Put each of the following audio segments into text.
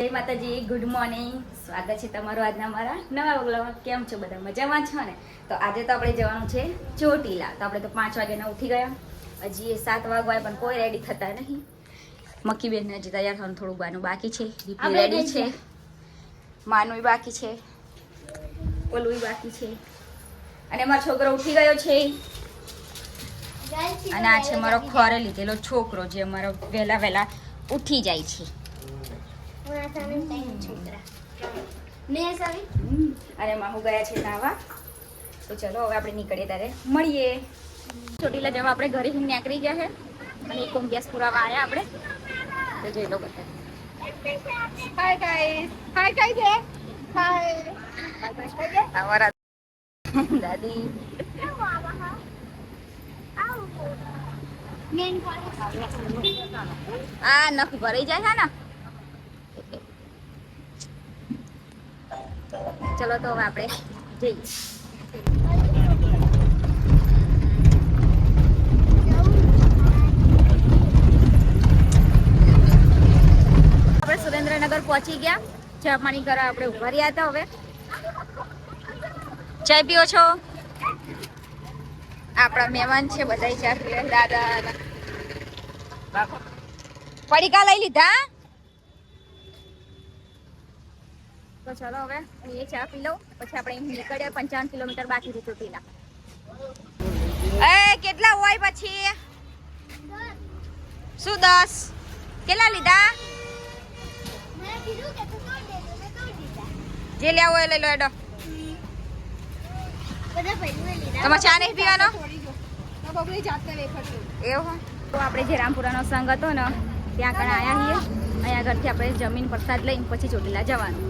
જય માતાજી good morning સ્વાગત છે તમારું આજના મારા નવા વગલામાં કેમ છો બધા? મજામાં છો ને? તો આજે તો આપણે જવાનું છે ચોટીલા. તો આપણે તો પાંચ વાગ્યાના ઉઠી ગયા. હજી એ સાત વાગવાય પણ કોઈ રેડી થતા નહીં. મક્કી બેન હજી તૈયાર થવાનું થોડું બાનું બાકી છે. દીપી રેડી છે. માનું બાકી છે. ઓલું બાકી છે. અને મારો છોકરો ઉઠી ગયો છે. અને આ છે મારો ખોરે લીધેલો છોકરો જે અમારો વહેલા વહેલા ઉઠી જાય છે. અને માહુ ગયા છે નાવા તો ચલો હવે આપણે નીકળીએ ત્યારે. મળીએ. ચોટીલા જવા આપણે ઘરે નીકળી ગયા છે. અને એક ગેસ પુરાવા આવ્યા આપણે. તો જઈ લો હાય ગાઈસ હાય ગાઈ દે હાય અમારા દાદી. આ નખ ભરાઈ જાય છે ને? ચલો તો હવે આપણે જઈએ. સુરેન્દ્રનગર પહોંચી ગયા. ચા પાણી કરવા આપણે ઊભા રહ્યા હતા હવે. ચા પીઓ છો? આપણા મહેમાન છે બધા ચા પીએ દાદા. પડીકા લઈ લીધા? તો ચલો હવે એ ચા પી લઉં, પછી આપણે નીકળ્યા પંચાવન કિલોમીટર બાકી છે ચોટીલા. એ, કેટલા હોય પછી? શું દસ? કેટલા લીધા? જે લેવો એ લઈ લો, એડો. તમારે ચા નહીં પીવાનો? એવું તો આપણે જે રામપુરાનો સંઘ હતો ને, ત્યાં આગળ આવ્યા છીએ. અહીંયા આગળથી આપણે જમીન પ્રસાદ લઈને પછી ચોટીલા જવાનું.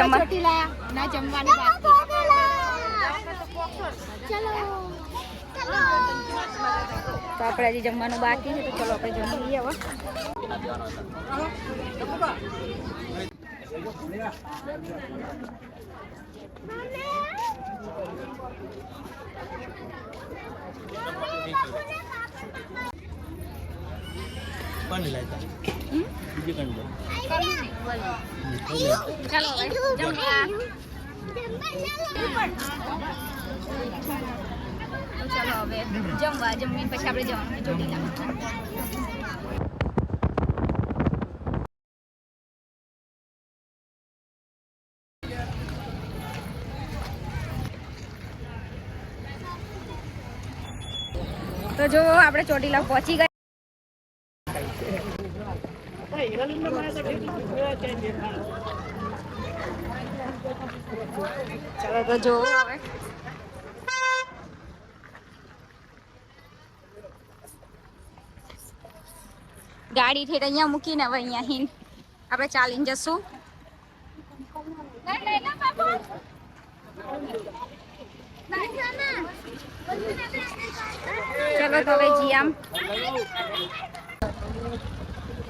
જમવા ચોટીલા ના જમવાનું બાકી તો આપણે હજી જમવાનું બાકી છે તો ચલો આપણે જમી લઈએ હવે કોણ લાગ્યા બીજું કોણ ચાલો હવે જમવા તો ચાલો હવે જમવા જમીને પછી આપણે જવાનું છે ચોટીલા તો જો, આપણે ચોટીલા પહોંચી ગયા. ચાલો, તો ગાડી ઠેઠ અહીંયા મૂકીને હવે અહીંયા આપણે ચાલીને જશું. ચલો, તો હવે જી આમ પહોંચી ગયા આપણે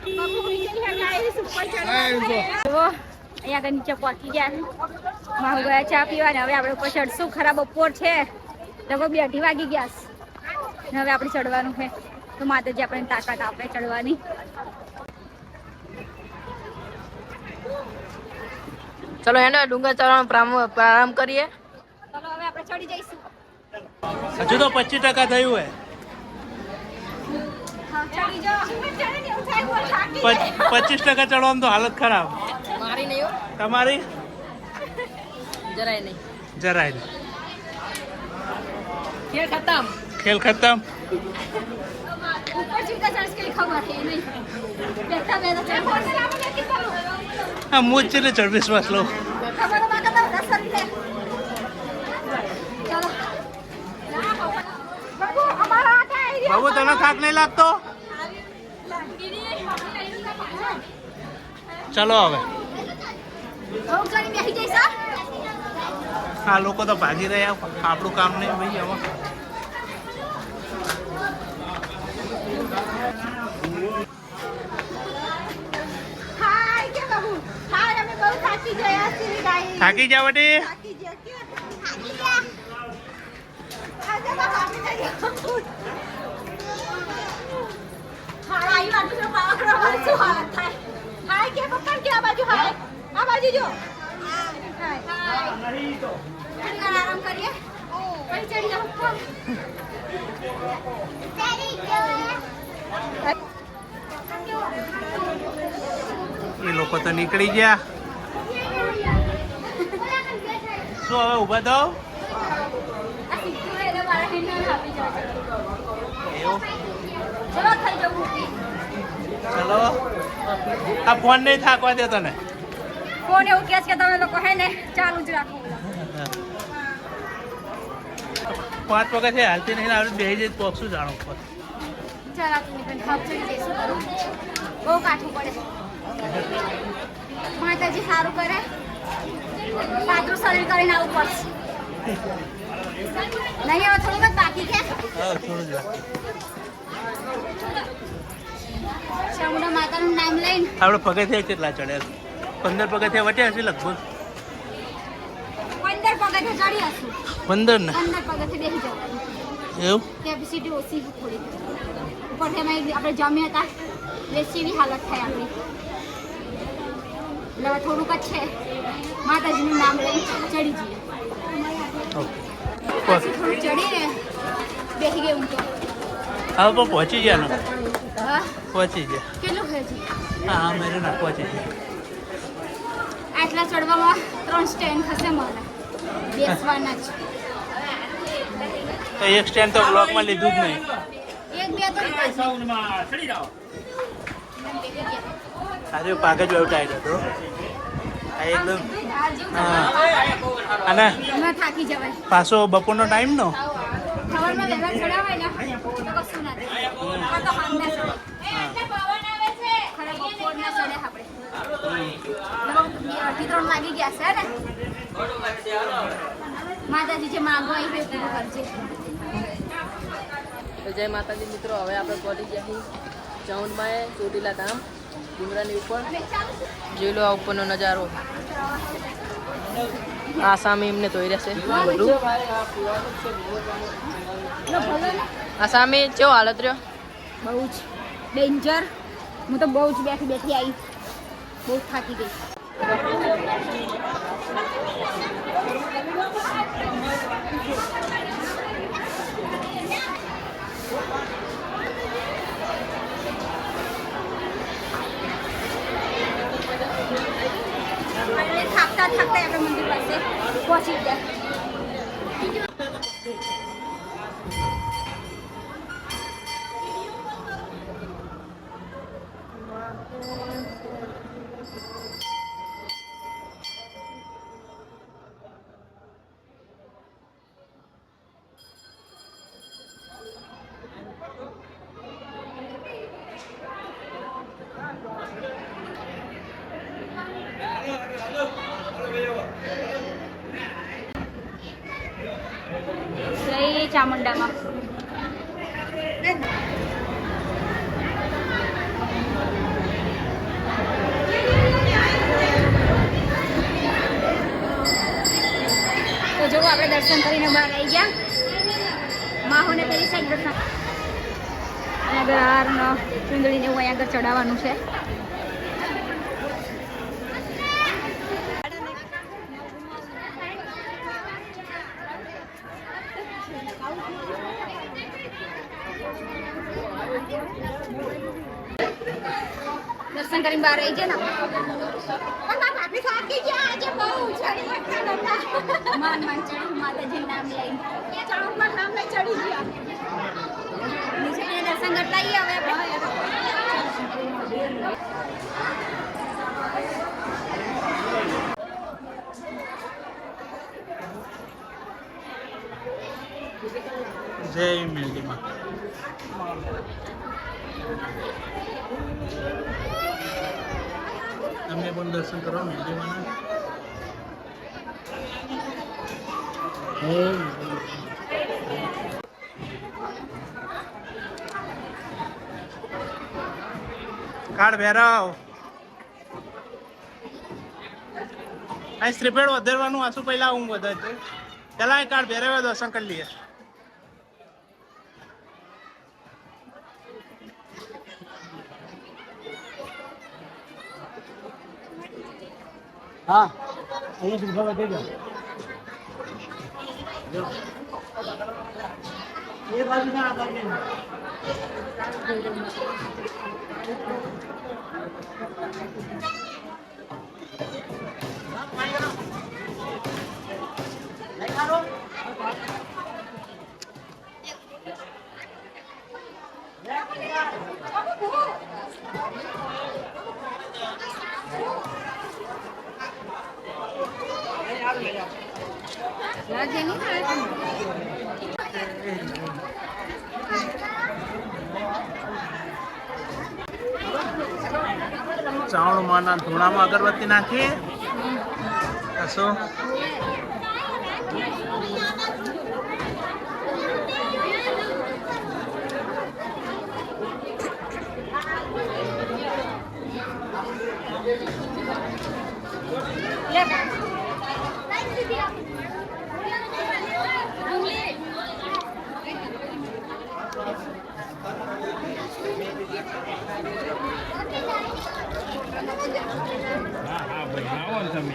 અહીંયા આગળ નીચે પહોંચી ગયા છે. માહુ ગયા ચા પીવા ને હવે આપણે ઉપર ચડશું. ખરા બપોર છે. લગભગ બે અઢી વાગી ગયા છે. ને હવે આપણે ચડવાનું છે. તો માતાજી આપણે તાકાત આપણે ચડવાની. ચલો હેને ડુંગર ચડવાનો પ્રારંભ પ્રારંભ કરીએ. ચલો હવે આપણે ચડી જઈશું. હજુ તો પચીસ ટકા થયું હે ચડી જાઓ ચડી ને એવું થાય બોલ થાકી જાય. પચીસ ટકા ચડવામાં તો હાલત ખરાબ. મારી નહીં તમારી? જરાય નહીં. જરાય નહીં. ખેલ ખતમ. ખેલ ખતમ. ઉપર ચીડતા લો ખબર નહીં બેઠા બેઠા ચડ હોટલ આપણે નથી કરવું હા હું જ છે ચડ વિશ્વાસ લઉં ખબરમાં કદા દસ રૂપિયા ચાલો બાબુ અમારા હાથે આવી રહ્યા. બાબુ, તને થાક નહીં લાગતો? ચલો હવે? આ લોકો તો ભાગી રહ્યા, આપણું કામ નહીં ભાઈ હવે. થાકી જાવ વટી? થાકી ગયા. હાય આઈ બાજુ જો પાવકરો વાળી શું હાલત થાય? હાય કે પકડ કે આ બાજુ હાય? આ બાજુ જો. આરામ કરીએ પછી ચડી જાઓ એ લોકો તો નીકળી ગયા. શું હવે ઊભા જવા એવું? ચલો આ ફોન નહીં થાકવા દે તને? ફોન એવું કહે છે કે તમે લોકો હે ને ચાલુ જ રાખો. પાંચ વખત છે હાલતી નહીં આવડે બે જઈ પોક્ષું જાણો ઉપર. બહુ કાઠું પડે. માતાજી સારું કરે. પાતળું શરીર કરીને આવું પડશે. નહીં હવે થોડુંક જ બાકી છે. થોડું જ લાગે. ચામુંડા માતાનું નામ લઈને. આપણે પગથિયા કેટલા ચડ્યા પંદર પગથિયા વટ્યા હશે લગભગ? પંદર પગથિયે ચડી હશું. પંદર ને? પંદર પગથિયે બેસી જવાનું. એવું? કેપેસિટી ઓછી થોડી ઉપરથી અમે આપણે જમ્યા હતા. બેસીની હાલત થાય આપણી. એટલે થોડુંક જ છે. માતાજીનું નામ લઈ ચડી જઈએ. પછી થોડું ચડીને બેસી ગઈ હું તો હવે પણ પહોંચી ગયા હા. પહોંચી ગયા. કેટલું હા હા મેરે ના પહોંચી ગયા. આટલા ચડવામાં ત્રણ સ્ટેન્ડ થશે મારા. બેસવાના જ. તો એક સ્ટેન્ડ તો બ્લોકમાં લીધું જ નહીં. એક બે તો આજે પાક જ ટાઈટ હતો આ એકદમ હા. અને? ના થાકી જવાય. પાછો બપોરનો ટાઈમ નો? સવારમાં વહેલા ચડાવાય ને. માતાજી જે માંગો કરજે તો જય માતાજી મિત્રો, હવે આપણે પહોંચી ગયા છીએ ચાઉંડમાં ચોટીલા ધામ ડુંગરાની ઉપર. જોઈ લો આ ઉપરનો નજારો. આ એમને ધોઈ રહેશે બધું આ સામે કેવો હાલત રહ્યો? બહુ જ. ડેન્જર. હું તો બહુ જ બેઠી બેઠી આવી બહુ થાકી ગઈ. Finally થાકતા થાકતા આપણે મંદિર પાસે પહોંચી ગયા જય ચામુંડામાં. તો જો આપણે દર્શન કરીને બહાર આવી ગયા. માહોને પેલી સાઈડ દર્શન. અને આગળ હારનો ચૂંદડીને હું અહીંયા આગળ ચડાવવાનું છે. દર્શન કરીને બહાર આવી જાય ને માન માન ચડી માતાજી નામ લઈ નીચે દર્શન કરતા હવે આપણે જય મેલડીમાં તમે પણ દર્શન કરો મેલડીમાં કાર્ડ ભેરાવ. અહીં શ્રીપેડ વધારવાનું આશું પહેલા હું વધારતો પેલા કાર્ડ ભેરાવે દર્શન કરી લઈએ. હા. અહીંયા છે એ બાજુ ના રાજ્ય નહીં થાય ચાવણ માના ધૂણામાં અગરબત્તી નાખીએ. કશો હા હા ભાઈ આવો ને તમે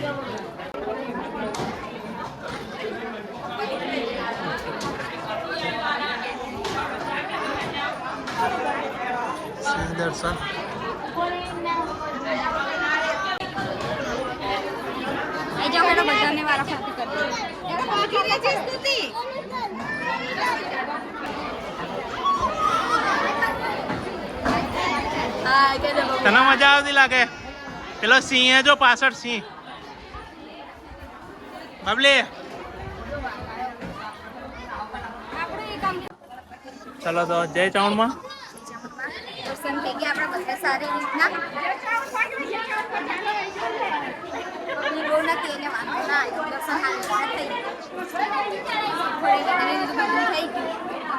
દર્શન બધાને વારા ફરતી કરી હા કે છે બાબુ તને મજા આવતી લાગે? પેલો સિંહ જો પાછળ સિંહ. બબલી. ચલો તો જય ચાવણમાં દર્શન થઈ ગયા આપણા બધા સારી રીતના. બહુ નથી એટલે વાંધો ના આવ્યો. દર્શન સારી થઈ ગયા. થોડી ઘણી બધું થઈ ગયું.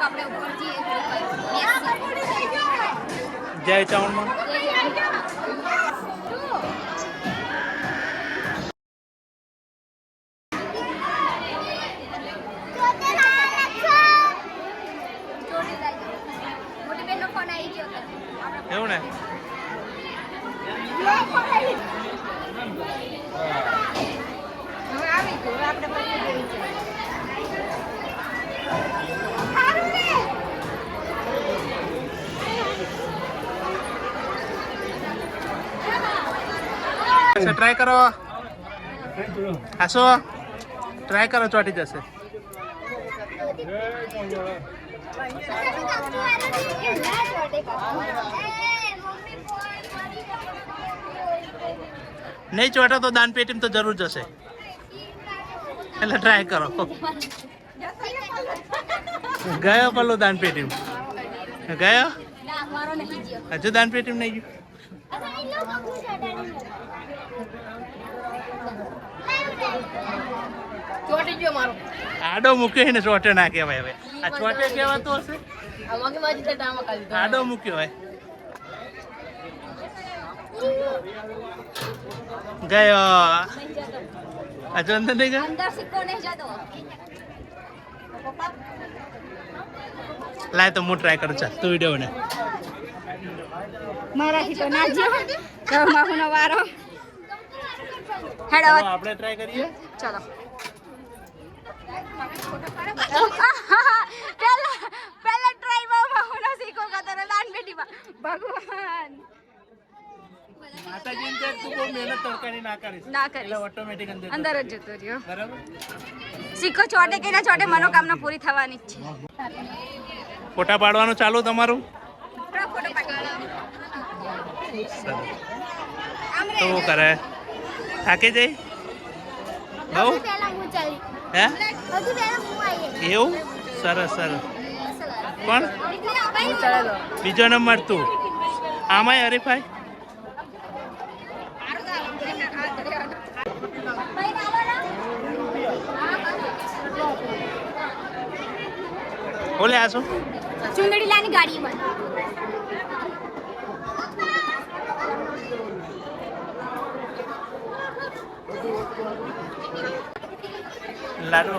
આપણે ઉપર જઈએ બેસીએ. જય ચાવણમાં મોટી બેનનો ફોન આવી ગયો હતો. એવું ને હવે આવી ગયું હવે આપણે પછી જઈ જઈએ. ટ્રાય કરો. આસો ટ્રાય કરો ચોટી જશે. નહીં ચોટો તો દાન પેટીમાં તો જરૂર જશે. એટલે ટ્રાય કરો. ગયો પેલું દાન પેટીમાં? ગયો. હજુ દાન પેટીમાં નહીં ગયું? આડો મૂક્યો ને. ચોટે ના કહેવાય હવે. આ ચોટે કહેવાતો હશે. આડો મૂક્યો હોય. ગયો. હજુ અંદર નહીં ગયો? અંદર સિક્કો નહીં જતો. લાય તો હું ટ્રાય કરું. ચાલ તું વીડિયો ને મારાથી તો ના જ્યો તો માહુનો વારો હેડો. આપણે ટ્રાય કરીએ. ચલો. પહેલા પહેલા ટ્રાયમાં માહુનો શીખો કતરો દાન પેટીમાં ભગવાન. માતાજી ને તું બહુ મહેનત તડકાની ના કરીશ. ના એટલે ઓટોમેટિક અંદર અંદર જ જતો રહ્યો. બરાબર? સિક્કો ચોટે કે ના ચોટે મનોકામના પૂરી થવાની જ છે. ફોટા પાડવાનું ચાલુ તમારું? ફોટો પાડી સરસ આમ રે તો શું કરે? થાકી જઈ? બહુ? હે એવું? સરસ સરસ. પણ બીજો નંબર તું. આમાંય હરીફાઈ? બોલે આ શું? ચુંદડી લાની ગાડી માં લાડુ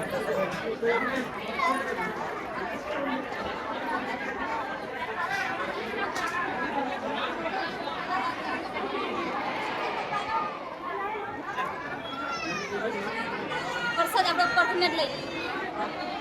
વરસાદ આપણે પરફેક્ટ લઈ લઈએ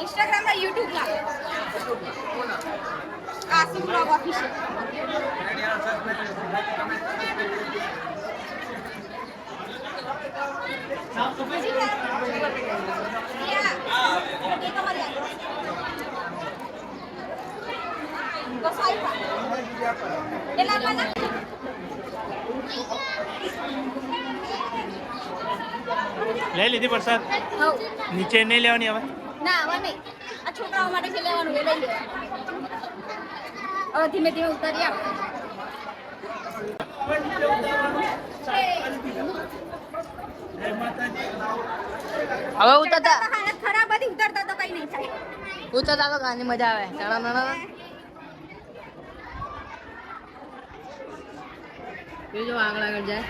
Instagram na YouTube na. Kasim Vlog Official. Ya. Ini kamar ya. Kau sayang. Ini? લઈ લીધી પ્રસાદ? નીચે નહીં લેવાની હવે? ના હવે નહીં. આ છોકરાઓ માટે છે લેવાનું એ લઈ હવે ધીમે ધીમે ઉતારી આપ. હવે ઉતરતા હાલત ખરાબ હતી ઉતરતા તો કઈ નહીં થાય. ઉતરતા તો ગાની મજા આવે. નાના નાના. બીજો આગળ આગળ જાય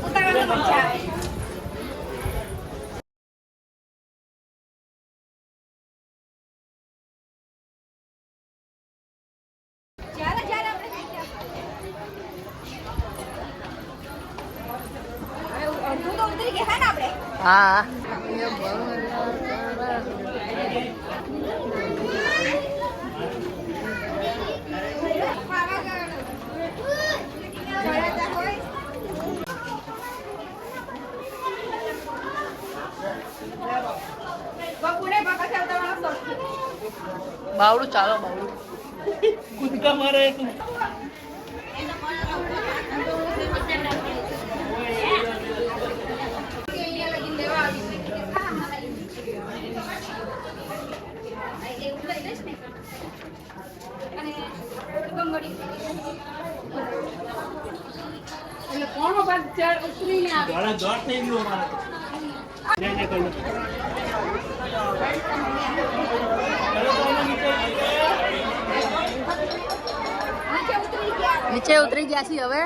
ઉતારવાનું મજા આવે જ્યારે જ્યારે આપણે હવે અડધું તો ઉતરી ગયા ને આપણે હા ચડાતા હોય બપોરે બાપા ચાલતા વાળા સૌથી બાવડું ચાલો બાવડું કૂદકા મારે દોડ થઈ ગયું કરું નીચે ઉતરી ગયા છીએ હવે.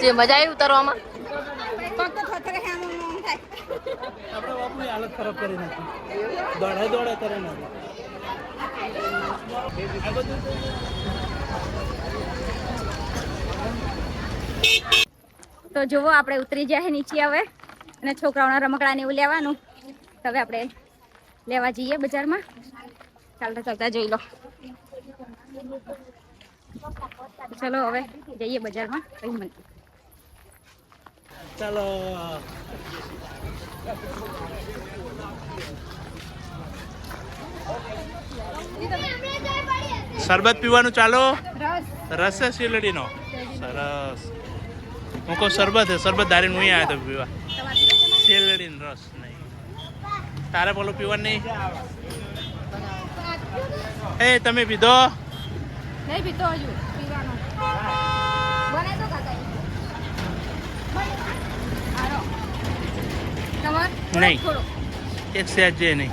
જે મજા આવી ઉતરવામાં? આપણે બાપુની હાલત ખરાબ કરી નાખી. દોડે દોડે કરે નાખી આ બધું તો જુઓ આપણે ઉતરી જાય નીચે હવે. અને છોકરાઓના રમકડા ને એવું લેવાનું. તો હવે આપણે લેવા જઈએ બજારમાં. ચાલતા ચાલતા જોઈ લો. ચલો હવે જઈએ બજારમાં. કઈ મને ચાલો. શરબત પીવાનું ચાલો? રસ. રસ છે શીલડીનો સરસ. હું કહું શરબત હે શરબત ધારીને હું આવ્યો તો પીવા. શીલડીનો રસ નહીં. તારે બોલો પીવાનું નહીં? એ તમે પીધો? નહીં પીતો હજુ પીવાનો. બને તો કાકા નહીં. એક સેજ જે નહીં.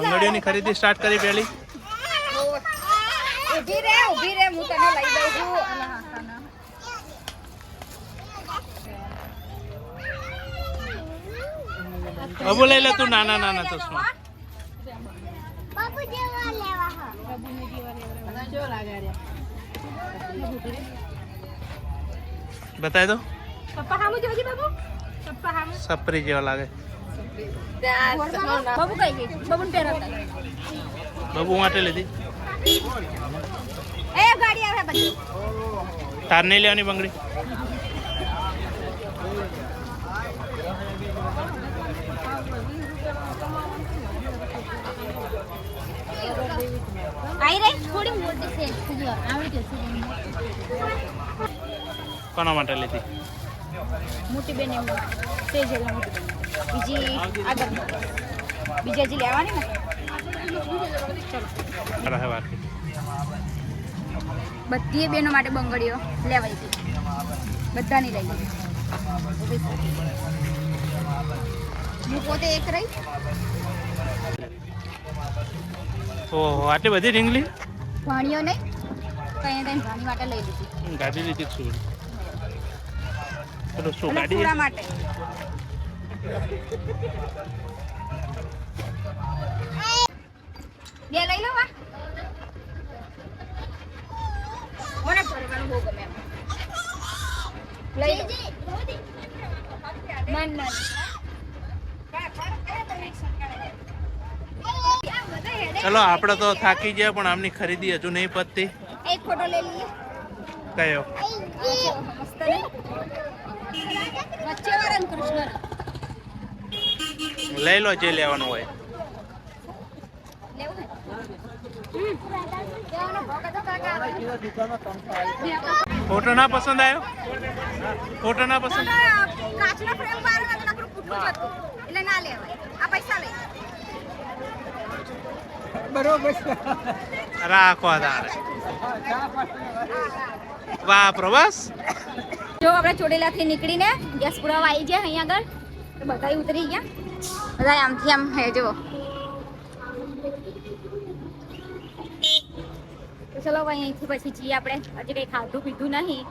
બંગડીઓની ખરીદી સ્ટાર્ટ કરી પહેલી. ઊભી રે ઊભી રે હું તને લઈ દઉં છું અલા, હા, તને. અબુ લઈ લે તું નાના નાના ચશ્મા. બતાવી દો સપરી જેવા લાગે? બાબુ માટે લીધી. તાર નહીં લેવાની બંગડી આઈ રહી થોડી મોટી છે સુધી આવડી જશે કોના માટે લીધી? મોટી બેન એમ તે જ મોટી બીજી આગળ. બીજી હજી લેવાની ને? રહે બધી બહેનો માટે બંગડીઓ લેવાઈ ગઈ. બધાની લઈ ગઈ. હું પોતે એક રહી? ઓહો આટલી બધી ઢીંગલી ભાણીઓ નહીં? કઈ કઈ ભાણી માટે લઈ લીધી. ગાડી લીધી છું પેલું શું અને ગાડી પૂરા માટે. બે લઈ લો વા મને ફરવાનું બહુ ગમે એમ. લઈ લો. ના ના ચલો આપણે તો થાકી ગયા પણ આમની ખરીદી હજુ નહીં પતતી. એક ફોટો લઈ લઈએ. કયો? મસ્ત ને વચ્ચે વાળા કૃષ્ણ. લઈ લો જે લેવાનું હોય. ફોટો ના પસંદ આવ્યો? ફોટો ના પસંદ? કાચનો ફ્રેમ બહાર એટલે ના લેવાય. આ પૈસા લઈ રાખો તારે. વાપરો બસ જો આપણે ચોટીલાથી નીકળીને ગેસ પુરાવા આવી ગયા અહીંયા આગળ. તો બધા ઉતરી ગયા. બધા આમથી આમ હે જો તો ચલો અહીંથી પછી જઈએ આપણે. હજી કંઈ ખાધું પીધું નહીં.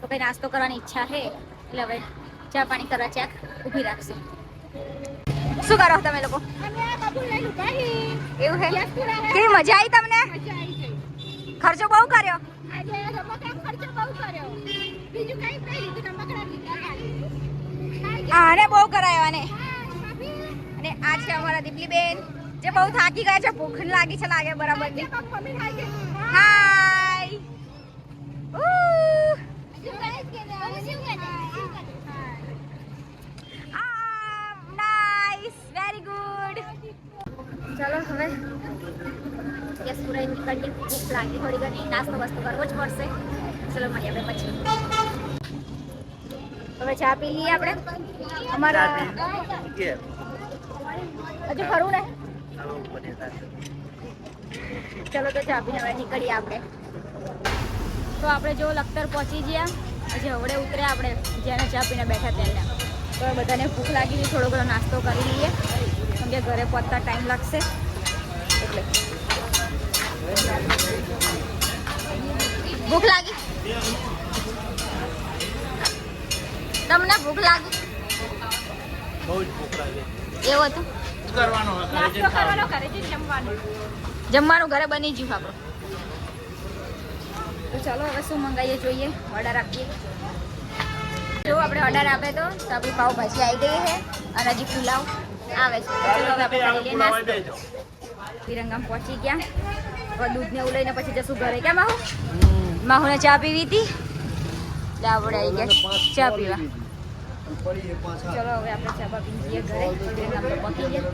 તો કંઈ નાસ્તો કરવાની ઈચ્છા છે. એટલે હવે ચા પાણી કરવા ચેક ઊભી રાખશે. શું કરો તમે લોકો? એવું છે કેવી મજા આવી તમને? ખર્ચો બહુ કર્યો? આને બહુ કરાયો આને. અને આ છે અમારા દીપલીબેન જે બહુ થાકી ગયા છે ભૂખ લાગી છે લાગે બરાબરની હાય. ચાલો હવે ગેસ પુરાઈ નીકળીએ. ભૂખ લાગી થોડી ઘણી. નાસ્તો વસ્તુ કરવો જ પડશે. ચલો મળીએ આપણે પછી. હવે ચા પી લઈએ આપણે. અમારા હજુ ફરવું ને? ચલો તો ચા પીને હવે નીકળીએ આપણે. તો આપણે જો લખતર પહોંચી ગયા. હજી હવડે ઉતર્યા આપણે. જેને ચા પીને બેઠા તેને તો બધાને ભૂખ લાગી થોડો ઘણો નાસ્તો કરી લઈએ. કેમ કે ઘરે પહોંચતા ટાઈમ લાગશે એટલે ભૂખ લાગી તમને ભૂખ લાગી બહુ જ ભૂખ લાગે એવું હતું કરવાનો હોય, ઘરે જઈને ખાવાનું. ઘરે જઈને જમવાનું જમવાનું ઘરે બની ગયું આપણું તો ચાલો હવે શું મંગાવીએ જોઈએ ઓર્ડર આપીએ. જો આપણે ઓર્ડર આપે તો તો આપણી પાવભાજી આવી ગઈ છે અને હજી પુલાવ. આવે છે. વિરંગામ પહોંચી ગયા. દૂધ ને એવું લઈને પછી જશું ઘરે. કેમ આવું માહુને ચા પીવી હતી? એટલે આપણે આવી ગયા. ચા પીવા. ચલો હવે આપણે ચા પા પી ઘરે. વિરંગામ પહોંચી ગયા.